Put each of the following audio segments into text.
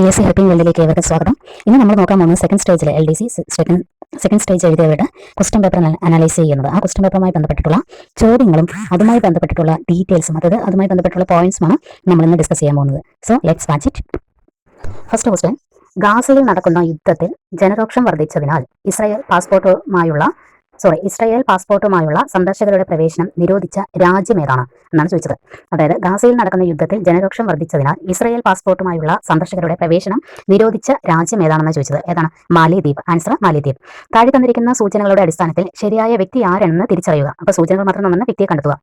P S C helping വേൾഡിലേക്ക് ഏവർക്കും സ്വാഗതം. ഇന്ന് നമ്മൾ നോക്കാൻ പോകുന്നത് second സ്റ്റേജിലെ L D C second second stage എഴുതിയവരുടെ question paper analyse ചെയ്യുന്നത്. ആ ക്വസ്റ്റ്യൻ പേപ്പറുമായി ബന്ധപ്പെട്ടിട്ടുള്ള ചോദ്യങ്ങളും അതുമായി ബന്ധപ്പെട്ടിട്ടുള്ള ഡീറ്റെയിൽസും അതായത് അതുമായി ബന്ധപ്പെട്ടുള്ള പോയിന്റ്സുമാണ് നമ്മൾ ഇന്ന് ഡിസ്കസ് ചെയ്യാൻ പോകുന്നത്. So let's watch it first question ഗാസയിൽ നടക്കുന്ന യുദ്ധത്തിൽ ജനരോക്ഷം വർദ്ധിച്ചതിനാൽ ഇസ്രായേൽ പാസ്പോർട്ടുമായുള്ള സോറി ഇസ്രായേൽ പാസ്പോർട്ടുമായുള്ള സന്ദർശകരുടെ പ്രവേശനം നിരോധിച്ച രാജ്യം ഏതാണ് എന്നാണ് ചോദിച്ചത്. അതായത് ഗാസയിൽ നടക്കുന്ന യുദ്ധത്തിൽ ജനരോക്ഷം വർദ്ധിച്ചതിനാൽ ഇസ്രായേൽ പാസ്പോർട്ടുമായുള്ള സന്ദർശകരുടെ പ്രവേശനം നിരോധിച്ച രാജ്യം ഏതാണെന്ന് ചോദിച്ചത്. ഏതാണ്? മാലിദ്വീപ്. ആൻസർ മാലിദ്വീപ്. താഴെ തന്നിരിക്കുന്ന സൂചനകളുടെ അടിസ്ഥാനത്തിൽ ശരിയായ വ്യക്തി ആരാണെന്ന് തിരിച്ചറിയുക. അപ്പോൾ സൂചനകൾ മാത്രം നമ്മൾ വ്യക്തിയെ കണ്ടെത്തുക.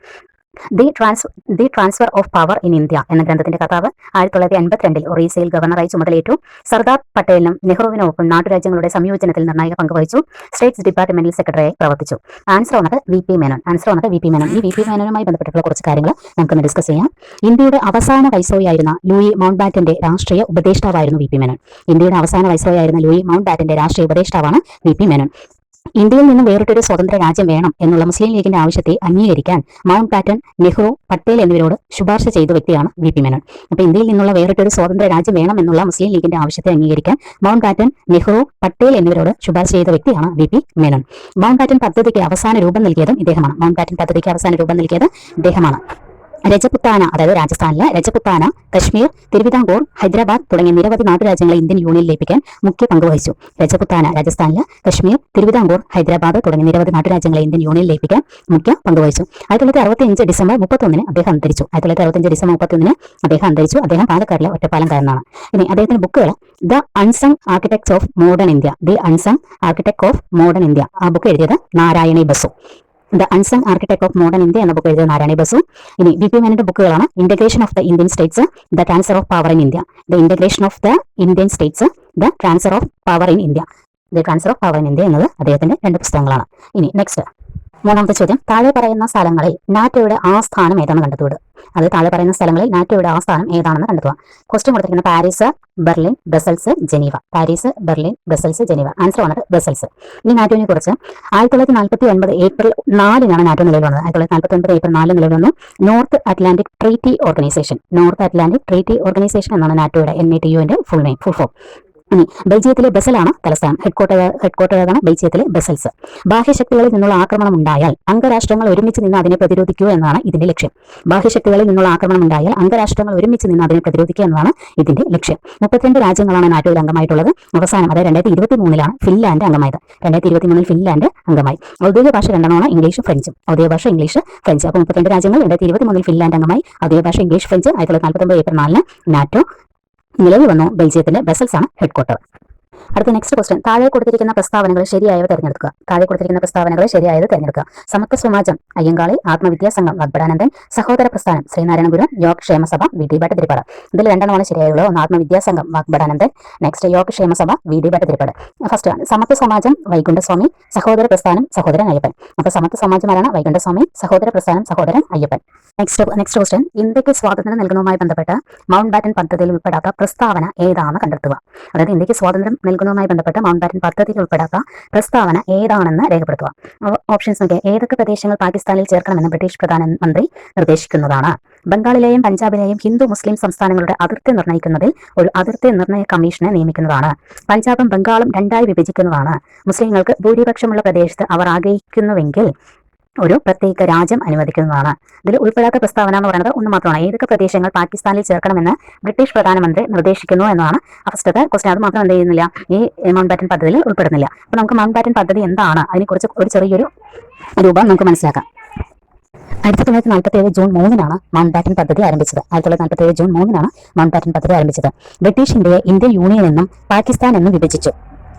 The trans the transfer of power in India എന്ന ഗ്രന്ഥത്തിന്റെ കഥാവ് ആയിരത്തി തൊള്ളായിരത്തി അൻപത്തിരണ്ടിൽ ഒറീസയിൽ ഗവർണറായി ചുമതലയേറ്റു. സർദാർ പട്ടേലിനും നെഹ്റുവിനൊപ്പം നാട്ടുരാജ്യങ്ങളുടെ സംയോജനത്തിൽ നിർണായക പങ്ക് വഹിച്ചു. സ്റ്റേറ്റ്സ് ഡിപ്പാർട്ട്മെന്റൽ സെക്രട്ടറിയായി പ്രവർത്തിച്ചു. ആൻസർ വന്നത് വി പി മേനോൻ. ആൻസർ വന്നത് വി പി മേനോൻ. ഈ വി പി മേനോനുമായി ബന്ധപ്പെട്ടുള്ള കുറച്ച് കാര്യങ്ങൾ നമുക്കൊന്ന് ഡിസ്കസ് ചെയ്യാം. ഇന്ത്യയുടെ അവസാന വൈസോയായിരുന്ന ലൂയി മൗണ്ട് ബാറ്റന്റെ രാഷ്ട്രീയ ഉപദേഷ്ടാവായിരുന്നു വി പി മേനോൻ. ഇന്ത്യയുടെ അവസാന വൈസോയായിരുന്ന ലൂയി മൗണ്ട് ബാറ്റന്റെ രാഷ്ട്രീയ ഉപദേഷ്ടാവാണ് വി പി മേനോൻ. ഇന്ത്യയിൽ നിന്ന് വേറിട്ടൊരു സ്വതന്ത്ര രാജ്യം വേണം എന്നുള്ള മുസ്ലിം ലീഗിന്റെ ആവശ്യത്തെ അംഗീകരിക്കാൻ മൗണ്ട് പാറ്റൺ നെഹ്റു പട്ടേൽ എന്നിവരോട് ശുപാർശ ചെയ്ത വ്യക്തിയാണ് വി പി മേനോൻ. അപ്പൊ ഇന്ത്യയിൽ നിന്നുള്ള വേറിട്ടൊരു സ്വതന്ത്ര രാജ്യം വേണം എന്നുള്ള മുസ്ലിം ലീഗിന്റെ ആവശ്യത്തെ അംഗീകരിക്കാൻ മൗണ്ട് പാറ്റൺ നെഹ്റു പട്ടേൽ എന്നിവരോട് ശുപാർശ ചെയ്ത വ്യക്തിയാണ് V P Menon. Mountbatten പദ്ധതിക്ക് അവസാന രൂപം നൽകിയതും ഇദ്ദേഹമാണ്. മൗണ്ട് പാറ്റൺ പദ്ധതിക്ക് അവസാന രൂപം നൽകിയത് ഇദ്ദേഹമാണ്. രജപുത്താന അതായത് രാജസ്ഥാനിലെ രജപുത്താന കശ്മീർ തിരുവിതാംകൂർ ഹൈദരാബാദ് തുടങ്ങിയ നിരവധി നാട്ടുരാജ്യങ്ങളെ ഇന്ത്യൻ യൂണിയനിൽ ലയിപ്പിക്കാൻ മുഖ്യ പങ്കുവഹിച്ചു. രജപുത്താന രാജസ്ഥാനിലെ കശ്മീർ തിരുവിതാംകൂർ ഹൈദരാബാദ് തുടങ്ങിയ നിരവധി നാട്ടുരാജ്യങ്ങളെ ഇന്ത്യൻ യൂണിയനിൽ ലയിപ്പിക്കാൻ മുഖ്യ പങ്കുവഹിച്ചു. ആയിരത്തി തൊള്ളായിരത്തി അറുപത്തിയഞ്ച് ഡിസംബർ മുപ്പത്തൊന്നിന് അദ്ദേഹം അന്തരിച്ചു. ആയിരത്തി തൊള്ളായിരത്തി അറുപത്തിയഞ്ച് ഡിസംബർ മുപ്പത്തൊന്നിന് അദ്ദേഹം അന്തരിച്ചു. അദ്ദേഹം പാലക്കാടിലെ ഒറ്റപ്പാലംകാരനാണ് ഇനി അദ്ദേഹത്തിന്റെ ബുക്കുകൾ the unsung architects of modern India the unsung architect of modern India. ആ ബുക്ക് എഴുതിയത് Narayani Basu. The unsung architect of modern India എന്ന ബുക്ക് എഴുതിയ നാരായണി ബസു. ഇനി ബി പി മേനന്റെ ബുക്കുകളാണ് integration of the Indian states the transfer of power in India the integration of the Indian states the transfer of power in India the transfer of power in India എന്നത് അദ്ദേഹത്തിന്റെ രണ്ട് പുസ്തകങ്ങളാണ്. ഇനി next മൂന്നാമത്തെ ചോദ്യം. താഴെ പറയുന്ന സ്ഥലങ്ങളിൽ നാറ്റോയുടെ ആസ്ഥാനം ഏതാണെന്ന് കണ്ടെത്തുക. അത് താഴെ പറയുന്ന സ്ഥലങ്ങളിൽ നാറ്റോയുടെ ആസ്ഥാനം ഏതാണെന്ന് കണ്ടെത്തുക. ക്വസ്റ്റ്യൻ കൊടുത്തിരിക്കുന്ന Paris Berlin Brussels Geneva. Paris Berlin Brussels Geneva. Answer വന്നത് ബ്രസൽസ്. ഇനി നാറ്റോനെ കുറിച്ച് ആയിരത്തി തൊള്ളായിരത്തി നാൽപ്പത്തി ഒൻപത് ഏപ്രിൽ നാലിനാണ് നാറ്റോ നിലവിൽ വന്നത്. ആയിരത്തി തൊള്ളായിരത്തി നാൽപ്പത്തി ഒൻപത് ഏപ്രിൽ നാലിൽ നിലവിൽ വന്നു. North Atlantic Treaty Organization North Atlantic Treaty Organization എന്നാണ് നാറ്റോയുടെ N A T full name full form ഇനി ബെൽജിയത്തിലെ ബസലാണ് തലസ്ഥാനം. ഹെഡ്ക്വാർട്ടർ ഏതാണ് ബെൽജിയത്തിലെ ബസൽസ്. ബാഹ്യശക്തികളിൽ നിന്നുള്ള ആക്രമണം ഉണ്ടായാൽ അംഗരാഷ്ട്രങ്ങൾ ഒരുമിച്ച് നിന്ന് അതിനെ പ്രതിരോധിക്കുക എന്നാണ് ഇതിന്റെ ലക്ഷ്യം. ബാഹ്യശക്തികളിൽ നിന്നുള്ള ആക്രമണം ഉണ്ടായാൽ അംഗരാഷ്ട്രങ്ങൾ ഒരുമിച്ച് നിന്ന് അതിനെ പ്രതിരോധിക്കുക എന്നാണ് ഇതിന്റെ ലക്ഷ്യം. മുപ്പത്തിരണ്ട് രാജ്യങ്ങളാണ് നാറ്റോയിൽ അംഗമായിട്ടുള്ളത്. അവസാനം അതായത് രണ്ടായിരത്തി ഇരുപത്തി മൂന്നിലാണ് ഫിൻലാൻഡ് അംഗമായത്. രണ്ടായിരത്തി ഇരുപത്തി മൂന്നിൽ ഫിൻലാൻഡ് അംഗമായി. ഔദ്യോഗിക ഭാഷ രണ്ടെണ്ണമാണ് ഇംഗ്ലീഷും ഫ്രഞ്ചും. ഔദ്യോഗിക ഭാഷ ഇംഗ്ലീഷ് ഫ്രഞ്ച്. അപ്പോൾ മുപ്പത്തിരണ്ട് രാജ്യങ്ങൾ രണ്ടായിരത്തി ഇരുപത്തി മൂന്നിൽ ഫിൻലാൻഡ് അംഗമായി. ഔദ്യോഗിക ഭാഷ ഇംഗ്ലീഷ് ഫ്രഞ്ച് ആയിരത്തി തൊള്ളായിരത്തി നാൽപ്പത്തൊമ്പത് ഏപ്രിൽ നാലിന് നാറ്റോ നിലവിൽ വന്നു ബെൽജിയത്തിലെ ബസൽസ് ആണ് ഹെഡ്ക്വാർട്ടർ അടുത്ത നെക്സ്റ്റ് ക്വസ്റ്റ്യൻ താഴെ കൊടുത്തിരിക്കുന്ന പ്രസ്താവനകൾ ശരിയായവ തിരഞ്ഞെടുക്കുക. താഴെ കൊടുത്തിരിക്കുന്ന പ്രസ്താവനകൾ ശരിയായത് തിരഞ്ഞെടുക്കുക. സമത്വ സമാജം അയ്യങ്കാളി ആത്മവിദ്യാ സംഘം വഗ്ബടാനന്ദൻ സഹോദര പ്രസ്ഥാനം ശ്രീനാരായണ ഗുരു യോഗ ക്ഷേമസഭ വി ഡി ഭട്ടതിരിപ്പാട്. ഇതിൽ രണ്ടെണ്ണമാണ് ശരിയായുള്ളത് ഒന്ന് Atmavidya Sangham Vagbhatananda next Yoga Kshemasabha V D Bhattathiripad. First ആണ്. സമത്വ സമാജം വൈകുണ്ഠസ്വാമി സഹോദര പ്രസ്ഥാനം സഹോദരൻ അയ്യപ്പൻ. അപ്പൊ സമത്വ സമാജം സമാജമാരാണ് വൈകുണ്ഠസ്വാമി സഹോദര പ്രസ്ഥാനം Sahodaran Ayyappan. Next next question ഇന്ത്യയ്ക്ക് സ്വാതന്ത്ര്യം നൽകുന്നതുമായി ബന്ധപ്പെട്ട് മൗണ്ട് ബാറ്റൻ പദ്ധതിയിൽ ഉൾപ്പെടാത്ത പ്രസ്താവന ഏതാണെന്ന് കണ്ടെത്തുക. അതായത് ഇന്ത്യയ്ക്ക് സ്വാതന്ത്ര്യം നൽകുന്നതുമായി ബന്ധപ്പെട്ട് മൗണ്ട് ബാറ്റൻ പദ്ധതിയിൽ ഉൾപ്പെടാത്ത പ്രസ്താവന ഏതാണെന്ന് രേഖപ്പെടുത്തുക. ഓപ്ഷൻസ് നോക്കിയാൽ ഏതൊക്കെ പ്രദേശങ്ങൾ പാകിസ്ഥാനിൽ ചേർക്കണമെന്ന് ബ്രിട്ടീഷ് പ്രധാനമന്ത്രി നിർദ്ദേശിക്കുന്നതാണ്. ബംഗാളിലെയും പഞ്ചാബിലെയും ഹിന്ദു മുസ്ലിം സംസ്ഥാനങ്ങളുടെ അതിർത്തി നിർണയിക്കുന്നതിൽ ഒരു അതിർത്തി നിർണയ കമ്മീഷനെ നിയമിക്കുന്നതാണ്. പഞ്ചാബും ബംഗാളും രണ്ടായി വിഭജിക്കുന്നതാണ്. മുസ്ലിങ്ങൾക്ക് ഭൂരിപക്ഷമുള്ള പ്രദേശത്ത് അവർ ആഗ്രഹിക്കുന്നുവെങ്കിൽ ഒരു പ്രത്യേക രാജ്യം അനുവദിക്കുന്നതാണ്. ഇതിൽ ഉൾപ്പെടാത്ത പ്രസ്താവന എന്ന് പറയുന്നത് ഒന്ന് മാത്രമാണ്. ഏതൊക്കെ പ്രദേശങ്ങൾ പാകിസ്ഥാനിൽ ചേർക്കണമെന്ന് ബ്രിട്ടീഷ് പ്രധാനമന്ത്രി നിർദ്ദേശിക്കുന്നു എന്നാണ് ഫസ്റ്റത്തെ ക്വസ്റ്റ്യൻ അത് മാത്രം എന്ത് ചെയ്യുന്നില്ല? ഈ മൗണ്ട് ബാറ്റൻ പദ്ധതിയിൽ ഉൾപ്പെടുന്നില്ല. അപ്പോൾ നമുക്ക് മൗണ്ട് ബാറ്റൻ പദ്ധതി എന്താണ്? അതിനെക്കുറിച്ച് ഒരു ചെറിയൊരു രൂപം നമുക്ക് മനസ്സിലാക്കാം. ആയിരത്തി തൊള്ളായിരത്തി നാൽപ്പത്തി ഏഴ് ജൂൺ മൂന്നിനാണ് മൗണ്ട് ബാറ്റൻ പദ്ധതി ആരംഭിച്ചത്. ആയിരത്തി തൊള്ളായിരത്തി നാൽപ്പത്തി ഏഴ് ജൂൺ മൂന്നിനാണ് മൗണ്ട് ബാറ്റൻ പദ്ധതി ആരംഭിച്ചത്. ബ്രിട്ടീഷ് ഇന്ത്യയെ ഇന്ത്യൻ യൂണിയൻ എന്നും പാകിസ്ഥാൻ എന്നും വിഭജിച്ചു.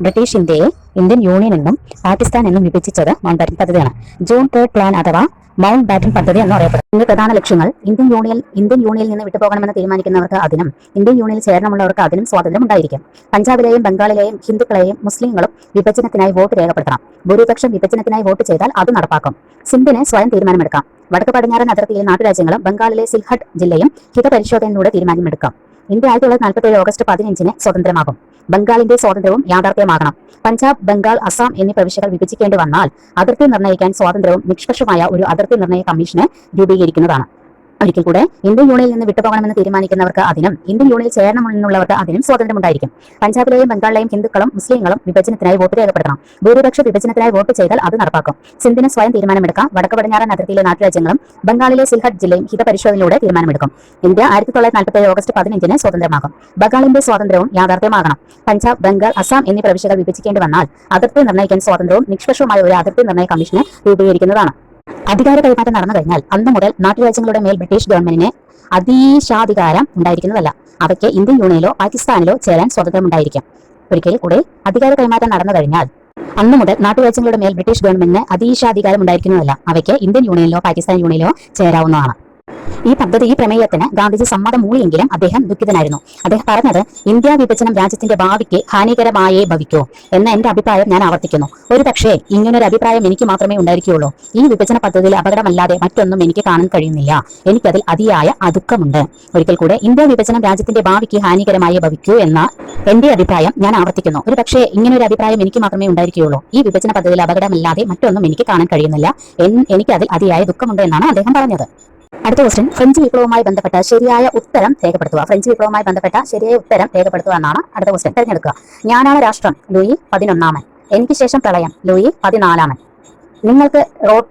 ബ്രിട്ടീഷ് ഇന്ത്യയെ ഇന്ത്യൻ യൂണിയൻ എന്നും പാകിസ്ഥാൻ എന്നും വിഭജിച്ചത് മൗണ്ട് ബാറ്റൻ പദ്ധതിയാണ്. ജൂൺ തേർഡ് പ്ലാൻ അഥവാ മൗണ്ട് ബാറ്റൻ പദ്ധതി എന്ന് അറിയപ്പെടുന്നത് ഇതിന്റെ പ്രധാന ലക്ഷ്യങ്ങൾ ഇന്ത്യൻ യൂണിയൻ ഇന്ത്യൻ യൂണിയനിൽ നിന്ന് വിട്ടുപോകണമെന്ന് തീരുമാനിക്കുന്നവർക്ക് അതിനും ഇന്ത്യൻ യൂണിയനിൽ ചേരണമുള്ളവർക്ക് അതിനും സ്വാതന്ത്ര്യം ഉണ്ടായിരിക്കും. പഞ്ചാബിലെയും ബംഗാളിലെയും ഹിന്ദുക്കളെയും മുസ്ലിങ്ങളും വിഭജനത്തിനായി വോട്ട് രേഖപ്പെടുത്തണം. ഭൂരിപക്ഷം വിഭജനത്തിനായി വോട്ട് ചെയ്താൽ അത് നടപ്പാക്കും. സിന്ധിന് സ്വയം തീരുമാനമെടുക്കാം. വടക്ക് പടിഞ്ഞാറൻ അതിർത്തിയിലെ നാട്ടുരാജ്യങ്ങളും ബംഗാളിലെ സിൽഹട്ട് ജില്ലയും ഹിതപരിശോധനയിലൂടെ തീരുമാനമെടുക്കാം. ഇന്ത്യ ആയിരത്തി തൊള്ളായിരത്തി നാൽപ്പത്തി ഏഴ് ഓഗസ്റ്റ് പതിനഞ്ചിന് സ്വതന്ത്രമാകും. ബംഗാളിന്റെ സ്വാതന്ത്ര്യവും യാഥാർത്ഥ്യമാകണം. പഞ്ചാബ് ബംഗാൾ അസം എന്നീ പ്രവിശ്യകൾ വിഭജിക്കേണ്ടി വന്നാൽ അതിർത്തി നിർണയിക്കാൻ സ്വാതന്ത്ര്യവും നിഷ്പക്ഷമായ ഒരു അതിർത്തി നിർണയ കമ്മീഷനെ രൂപീകരിക്കുന്നതാണ്. ഒരിക്കൽ കൂടെ ഇന്ത്യൻ യൂണിയനിൽ നിന്ന് വിട്ടുപോകണമെന്ന് തീരുമാനിക്കുന്നവർക്ക് അതിനും ഇന്ത്യൻ യൂണിയനിൽ ചേരണമെന്നുള്ളവർക്ക് അതിനും സ്വാതന്ത്ര്യമുണ്ടായിരിക്കും. പഞ്ചാബിലെയും ബംഗാളിലെയും ഹിന്ദുക്കളും മുസ്ലിങ്ങളും വിഭജനത്തിനായി വോട്ട് രേഖപ്പെടുത്തണം. ഭൂരിപക്ഷ വിഭജനത്തിനായി വോട്ട് ചെയ്താൽ അത് നടപ്പാക്കും. സിന്ധിന് സ്വയം തീരുമാനമെടുക്കാം. വടക്ക് പടിഞ്ഞാറൻ അതിർത്തിയിലെ നാട്ടുരാജ്യങ്ങളും ബംഗാളിലെ സിൽഹട്ട് ജില്ലയും ഹിതപരിശോധനയിലൂടെ തീരുമാനമെടുക്കും. ഇന്ത്യ ആയിരത്തി തൊള്ളായിരത്തി നാൽപ്പത്തി ഓഗസ്റ്റ് പതിനഞ്ചിന് സ്വതന്ത്രമാകും. ബംഗാളിന്റെ സ്വാതന്ത്ര്യവും യാഥാർത്ഥ്യമാകണം പഞ്ചാബ് ബംഗാൾ അസം എന്നീ പ്രവിശ്യകൾ വിഭജിക്കേണ്ടി വന്നാൽ അതിർത്തി നിർണയിക്കാൻ സ്വാതന്ത്ര്യവും നിഷ്പക്ഷവുമായ ഒരു അതിർത്തി നിർണയ കമ്മീഷനെ രൂപീകരിക്കുന്നതാണ്. അധികാര കൈമാറ്റം നടന്നു കഴിഞ്ഞാൽ അന്ന് മുതൽ നാട്ടുരാജ്യങ്ങളുടെ മേൽ ബ്രിട്ടീഷ് ഗവൺമെന്റിന് അതീശാധികാരം ഉണ്ടായിരിക്കുന്നതല്ല. അവയ്ക്ക് ഇന്ത്യൻ യൂണിയനിലോ പാകിസ്ഥാനിലോ ചേരാൻ സ്വാതന്ത്ര്യമുണ്ടായിരിക്കും. ഒരിക്കൽ കൂടെ അധികാര കൈമാറ്റം നടന്നു കഴിഞ്ഞാൽ അന്ന് മുതൽ നാട്ടുരാജ്യങ്ങളുടെ മേൽ ബ്രിട്ടീഷ് ഗവൺമെന്റിന് അതീശാധികാരം ഉണ്ടായിരിക്കുന്നതല്ല. അവയ്ക്ക് ഇന്ത്യൻ യൂണിയനിലോ പാകിസ്ഥാൻ യൂണിയനിലോ ചേരാവുന്നതാണ്. ഈ പദ്ധതി ഈ പ്രമേയത്തിന് ഗാന്ധിജി സമ്മതം മൂളിയെങ്കിലും അദ്ദേഹം ദുഃഖിതനായിരുന്നു. അദ്ദേഹം പറഞ്ഞത് ഇന്ത്യ വിഭജനം രാജ്യത്തിന്റെ ഭാവിക്ക് ഹാനികരമായേ ഭവിക്കൂ എന്ന എന്റെ അഭിപ്രായം ഞാൻ ആവർത്തിക്കുന്നു. ഒരു പക്ഷേ ഇങ്ങനൊരു അഭിപ്രായം എനിക്ക് മാത്രമേ ഉണ്ടായിരിക്കുകയുള്ളൂ ഈ വിഭജന പദ്ധതിയിൽ അപകടമല്ലാതെ മറ്റൊന്നും എനിക്ക് കാണാൻ കഴിയുന്നില്ല. എനിക്കതിൽ അതിയായ അതുക്കമുണ്ട്. ഒരിക്കൽ കൂടെ ഇന്ത്യ വിഭജനം രാജ്യത്തിന്റെ ഭാവിക്ക് ഹാനികരമായേ ഭവിക്കൂ എന്ന എന്റെ അഭിപ്രായം ഞാൻ ആവർത്തിക്കുന്നു. ഒരു പക്ഷേ ഇങ്ങനൊരു അഭിപ്രായം എനിക്ക് മാത്രമേ ഉണ്ടായിരിക്കുകയുള്ളൂ ഈ വിഭജന പദ്ധതിയിൽ അപകടമല്ലാതെ മറ്റൊന്നും എനിക്ക് കാണാൻ കഴിയുന്നില്ല. എനിക്കതിൽ അതിയായ ദുഃഖമുണ്ട് എന്നാണ് അദ്ദേഹം പറഞ്ഞത്. അടുത്ത ക്വസ്റ്റ്യൻ ഫ്രഞ്ച് വിപ്ലവവുമായി ബന്ധപ്പെട്ട ശരിയായ ഉത്തരം രേഖപ്പെടുത്തുക. ഫ്രഞ്ച് വിപ്ലവവുമായി ബന്ധപ്പെട്ട ശരിയായ ഉത്തരം രേഖപ്പെടുത്തുക എന്നാണ് അടുത്ത ക്വസ്റ്റ്യൻ തിരഞ്ഞെടുക്കുക. ഞാനാണ് രാഷ്ട്രം. ലൂയി പതിനൊന്നാമൻ. എനിക്ക് ശേഷം പ്രളയം. ലൂയി പതിനാലാമൻ. നിങ്ങൾക്ക്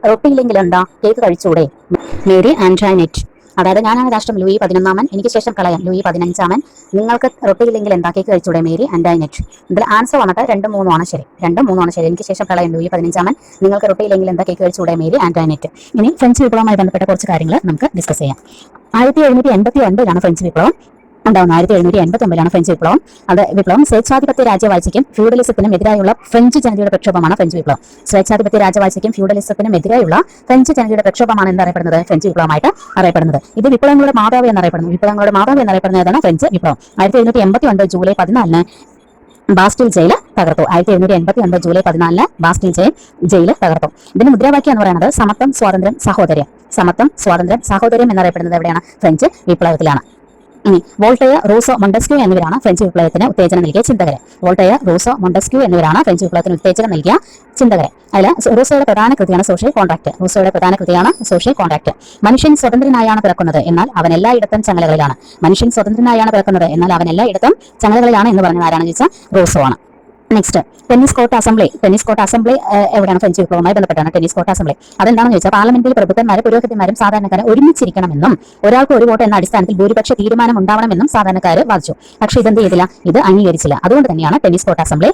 റൊട്ടിയില്ലെങ്കിൽ എന്താ? കേക്ക് കഴിച്ചൂടെ? മേരി ആൻഡ്രാനെറ്റ് അതായത് ഞാനാണ് രാഷ്ട്രം ലൂയി പതിനൊന്നാമൻ. എനിക്ക് ശേഷം കളയാം ലൂയി പതിനഞ്ചാമൻ. നിങ്ങൾക്ക് റൊട്ടിയില്ലെങ്കിൽ എന്താ കേക്ക് കഴിച്ചൂടെ മേരി? ആൻഡ്രാനെറ്റ് ഇതിൽ ആൻസർ വന്നിട്ട് രണ്ടും മൂന്നും ആണ് ശരി. രണ്ടും മൂന്നും ആണ് ശരി. എനിക്ക് ശേഷം കളയാം ലൂയി പതിനഞ്ചാമൻ. നിങ്ങൾക്ക് റൊട്ടിയില്ലെങ്കിൽ എന്താ കേക്ക് കഴിച്ചൂടെ മേരി? ആൻഡ് ഐ നെറ്റ് ഇനി ഫ്രഞ്ച് വിപ്ലവമായി ബന്ധപ്പെട്ട കുറച്ച് കാര്യങ്ങൾ നമുക്ക് ഡിസ്കസ് ചെയ്യാം. ആയിരത്തി എഴുന്നൂറ്റി എൺപത്തി ഒൻപതിലാണ് ഫ്രഞ്ച് വിപ്ലവം. ഉണ്ടാവുന്നത് ആയിരത്തി എഴുന്നൂറ്റി എൺപത്തി ഒമ്പതിലാണ് ഫ്രഞ്ച് വിപ്ലവം. അത് വിപ്ലവം സ്വേച്ഛാധിപത്യ രാജ്യവാഴ്ചയ്ക്കും ഫ്യൂഡലിസത്തിനും എതിരായുള്ള ഫ്രഞ്ച് ജനതയുടെ പ്രക്ഷോഭമാണ് ഫ്രഞ്ച് വിപ്ലവം. സ്വേച്ഛാധിപത്യ രാജ്യവാഴ്ചയ്ക്കും ഫ്യൂഡലിസത്തിനും എതിരായുള്ള ഫ്രഞ്ച് ജനതയുടെ പ്രക്ഷോഭമാണ് എന്നറിയപ്പെടുന്നത് ഫ്രഞ്ച് വിപ്ലവമായിട്ട് അറിയപ്പെടുന്നത്. ഇത് വിപ്ലവങ്ങളുടെ മാതാവ് എന്നറിയപ്പെടുന്നു. വിപ്ലവങ്ങളുടെ മാതാവ് എന്നറിയപ്പെടുന്നതാണ് ഫ്രഞ്ച് വിപ്ലവം. ആയിരത്തി എഴുന്നൂറ്റി എൺപത്തി ഒൻപത് ജൂലൈ പതിനാലിന് ബാസ്റ്റിൽ ജയിൽ തകർത്തു. ആയിരത്തി എഴുന്നൂറ്റി എൺപത്തി ഒൻപത് ജൂലൈ പതിനാലിന് ബാസ്റ്റിൽ ജയിൽ ജയിൽ തകർത്തു. ഇതിന് മുദ്രാവാക്യം എന്ന് പറയുന്നത് സമത്വം സ്വാതന്ത്ര്യം സഹോദര്യം. സമത്വം സ്വാതന്ത്ര്യം സഹോദര്യം എന്നറിയപ്പെടുന്നത് എവിടെയാണ്? ഫ്രഞ്ച് വിപ്ലവത്തിലാണ്. ഇനി വോൾട്ടയർ റൂസോ മൊണ്ടസ്ക്യൂ എന്നിവരാണ് ഫ്രഞ്ച് വിപ്ലവത്തിന് ഉത്തേജനം നൽകിയ ചിന്തകരെ. വോൾട്ടയർ റൂസോ മൊണ്ടസ്ക്യൂ എന്നിവരാണ് ഫ്രഞ്ച് വിപ്ലവത്തിന് ഉത്തേജനം നൽകിയ ചിന്തകരെ. അതിൽ റൂസോയുടെ പ്രധാന കൃതിയാണ് സോഷ്യൽ കോൺട്രാക്ട്. റൂസോയുടെ പ്രധാന കൃതിയാണ് സോഷ്യൽ കോൺട്രാക്ട്. മനുഷ്യൻ സ്വതന്ത്രനായാണ് പിറക്കുന്നത് എന്നാൽ അവൻ എല്ലായിടത്തും ചങ്ങലകളിലാണ്. മനുഷ്യൻ സ്വതന്ത്രനായാണ് പിറക്കുന്നത് എന്നാൽ അവൻ എല്ലായിടത്തും ചങ്ങലകളിലാണ് എന്ന് പറഞ്ഞത് ആരാണെന്ന് ചോദിച്ചാൽ റൂസോ ആണ്. Next tennis court assembly tennis court assembly എവിടെയാണ് ഫ്രഞ്ച് വിപ്ലവമായി ബന്ധപ്പെട്ടാണ് ടെന്നീസ് കോർട്ട് അസംബ്ലി അതെന്താണെന്ന് ചോദിച്ചാൽ പാർലമെന്റിൽ പ്രഭുക്കന്മാരും പുരോഹിതന്മാരും സാധാരണക്കാരെ ഒരുമിച്ചിരിക്കണമെന്നും ഒരാൾക്ക് ഒരു വോട്ട് എന്ന അടിസ്ഥാനത്തിൽ ഭൂരിപക്ഷ തീരുമാനം ഉണ്ടാവണമെന്നും സാധാരണക്കാർ വാദിച്ചു. പക്ഷേ ഇതെന്ത് ചെയ്തില്ല? ഇത് അംഗീകരിച്ചില്ല. അതുകൊണ്ട് തന്നെയാണ് ടെന്നീസ് കോർട്ട് അസംബ്ലി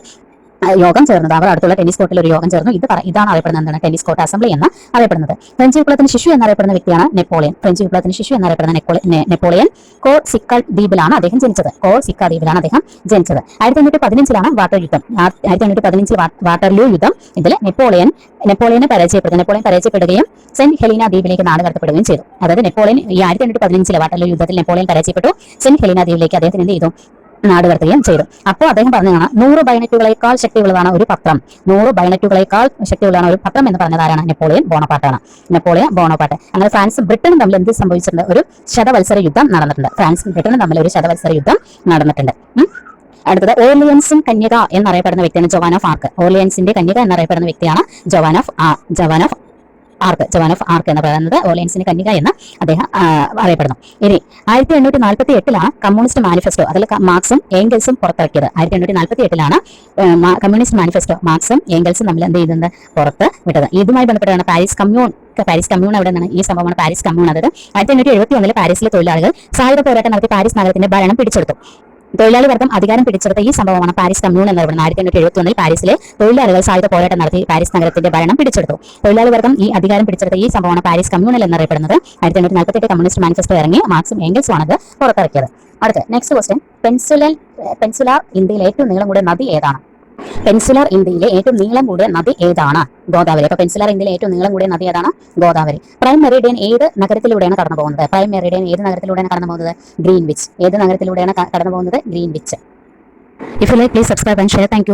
യോഗം ചേർന്നത്. അവർ അടുത്തുള്ള ടെന്നീസ് കോർട്ടിൽ ഒരു യോഗം ചേർന്നു. ഇത് ഇതാണ് അറിയപ്പെടുന്നത് എന്താണ്? ടെന്നീസ് കോർട്ട് അസംബ്ലി എന്ന് അറിയപ്പെടുന്നത്. ഫ്രഞ്ച് വിപ്ലവത്തിന് ശിശു എന്നറിയപ്പെടുന്ന വ്യക്തിയാണ് നെപ്പോളിയൻ. ഫ്രഞ്ച് വിപ്ലവത്തിന് ശിശു എന്നറിയപ്പെടുന്ന നെപ്പോളി- നെപ്പോളിയൻ കോർ സിക്കൽ ദ്വീപിലാണ് അദ്ദേഹം ജനിച്ചത്. കോർ സിക്ക ദ്വീപിലാണ് അദ്ദേഹം ജനിച്ചത്. ആയിരത്തി എണ്ണൂറ്റി പതിനഞ്ചിലാണ് വാട്ടർ യുദ്ധം ആയിരത്തി എണ്ണൂറ്റി പതിനഞ്ചിൽ വാട്ടർലൂ യുദ്ധം ഇതിൽ നെപ്പോളിയൻ നെപ്പോളിയനെ പരാജയപ്പെടുത്തി നെപ്പോളിയൻ പരാജയപ്പെടുകയും സെന്റ് ഹെലീന ദ്വീപിലേക്ക് നാട് കടത്തപ്പെടുകയും ചെയ്തു. അതായത് നെപ്പോളിയൻ ഈ ആയിരത്തി എണ്ണൂറ്റി പതിനഞ്ചിലെ വാട്ടർലൂ യുദ്ധത്തിൽ നെപ്പോളിയൻ പരാജയപ്പെട്ടു. സെന്റ് ഹെലീന ദ്വീപിലേക്ക് അദ്ദേഹത്തിന് എന്ത് ചെയ്തു? നാട് കടത്തുകയും ചെയ്തു. അപ്പോൾ അദ്ദേഹം പറഞ്ഞതാണ് നൂറ് ബൈനറ്റുകളേക്കാൾ ശക്തിയുള്ളതാണ് ഒരു പത്രം. നൂറ് ബൈനറ്റുകളേക്കാൾ ശക്തിയുള്ളതാണ് ഒരു പത്രം എന്ന് പറഞ്ഞത് ആരാണ് നെപ്പോളിയൻ ബോണപ്പാട്ടാണ്. Napoleon Bonaparte. അങ്ങനെ ഫ്രാൻസും ബ്രിട്ടനും തമ്മിൽ എന്ത് സംഭവിച്ചിട്ടുണ്ട്? ഒരു ശതവത്സര യുദ്ധം നടന്നിട്ടുണ്ട്. ഫ്രാൻസും ബ്രിട്ടനും തമ്മിൽ ഒരു ശതവത്സര യുദ്ധം നടന്നിട്ടുണ്ട്. അടുത്തത് ഓർലിയൻസും കന്യക എന്നറിയപ്പെടുന്ന വ്യക്തിയാണ് ജോവാൻ ഓഫ് ആർക്ക്. ഓർലിയൻസിന്റെ കന്യക എന്നറിയപ്പെടുന്ന വ്യക്തിയാണ് Joan of Joan of Arc? Joan of Arc എന്ന് പറയുന്നത് ഓർലിയൻസിന്റെ കന്യക എന്ന് അദ്ദേഹം അറിയപ്പെടുന്നു. ഇനി ആയിരത്തി എണ്ണൂറ്റി നാൽപ്പത്തി എട്ടിലാണ് കമ്മ്യൂണിസ്റ്റ് മാനിഫെസ്റ്റോ അതിൽ മാർക്സും ഏംഗൽസും പുറത്തിറക്കിയത്. ആയിരത്തി എണ്ണൂറ്റി നാൽപ്പത്തി എട്ടിലാണ് കമ്മ്യൂണിസ്റ്റ് മാനിഫെസ്റ്റോ മാർക്സും ഏംഗൽസും നമ്മൾ എന്ത് ചെയ്യുന്നത് പുറത്ത് വിട്ടത്. ഇതുമായി ബന്ധപ്പെട്ടാണ് പാരീസ് കമ്മ്യൂൺ പാരീസ് കമ്മ്യൂൺ അവിടെ നിന്നാണ് ഈ സംഭവമാണ് പാരീസ് കമ്മ്യൂൺ. അതായത് ആയിരത്തി എണ്ണൂറ്റി എഴുപത്തി ഒന്നിൽ പാരീസിലെ തൊഴിലാളികൾ സായുധ പോരാട്ടം നടത്തി പാരീസ് നഗരത്തിന്റെ ഭരണം പിടിച്ചെടുത്തു. തൊഴിലാളി വർഗം അധികാരം പിടിച്ചെടുത്ത ഈ സംഭവമാണ് പാരീസ് കമ്മ്യൂൺ എന്നറിയപ്പെടുന്നത് ആയിരത്തി എണ്ണൂറ്റി എഴുപത്തി ഒന്നിൽ പാരീസിലെ തൊഴിലാളികൾ സായുധ പോരാട്ടം നടത്തി പാരീസ് നഗരത്തിന്റെ ഭരണം പിടിച്ചെടുത്തു. തൊഴിലാളി വർഗം ഈ അധികാരം പിടിച്ചെടുത്ത ഈ സംഭവമാണ് പാരീസ് കമ്മ്യൂണൽ എന്നറിയപ്പെടുന്നത്. ആയിരത്തി എണ്ണൂറ്റി നാൽപ്പത്തി എട്ട് കമ്മ്യൂണിസ്റ്റ് മാനിഫെസ്റ്റോ ഇറങ്ങി മാർക്സും എംഗൽസും ആണ് ഇത് പുറത്തിറക്കിയത്. അടുത്ത നെക്സ്റ്റ് ക്വസ്റ്റ്യൻ പെൻസുലൻ പെൻസുലാർ ഇന്ത്യയിലെ ഏറ്റവും നീളം കൂടിയ നദി ഏതാണ്? പെൻസുലാർ ഇന്ത്യയിലെ ഏറ്റവും നീളം കൂടിയ നദി ഏതാണ്? ഗോദാവരി. അപ്പൊ പെൻസിലാർ ഇന്ത്യയിലെ ഏറ്റവും നീളം കൂടിയ നദി ഏതാണ്? ഗോദാവരി. പ്രൈം മെറിഡിയൻ ഏത് നഗരത്തിലൂടെയാണ് കടന്നു പോകുന്നത്? പ്രൈം മെറിഡിയൻ ഏത് നഗരത്തിലൂടെയാണ് കടന്നു പോകുന്നത്? ഗ്രീൻവിച്ച്. ഏത് നഗരത്തിലൂടെയാണ് കടന്നു പോകുന്നത്? Greenwich. If you like please subscribe and share thank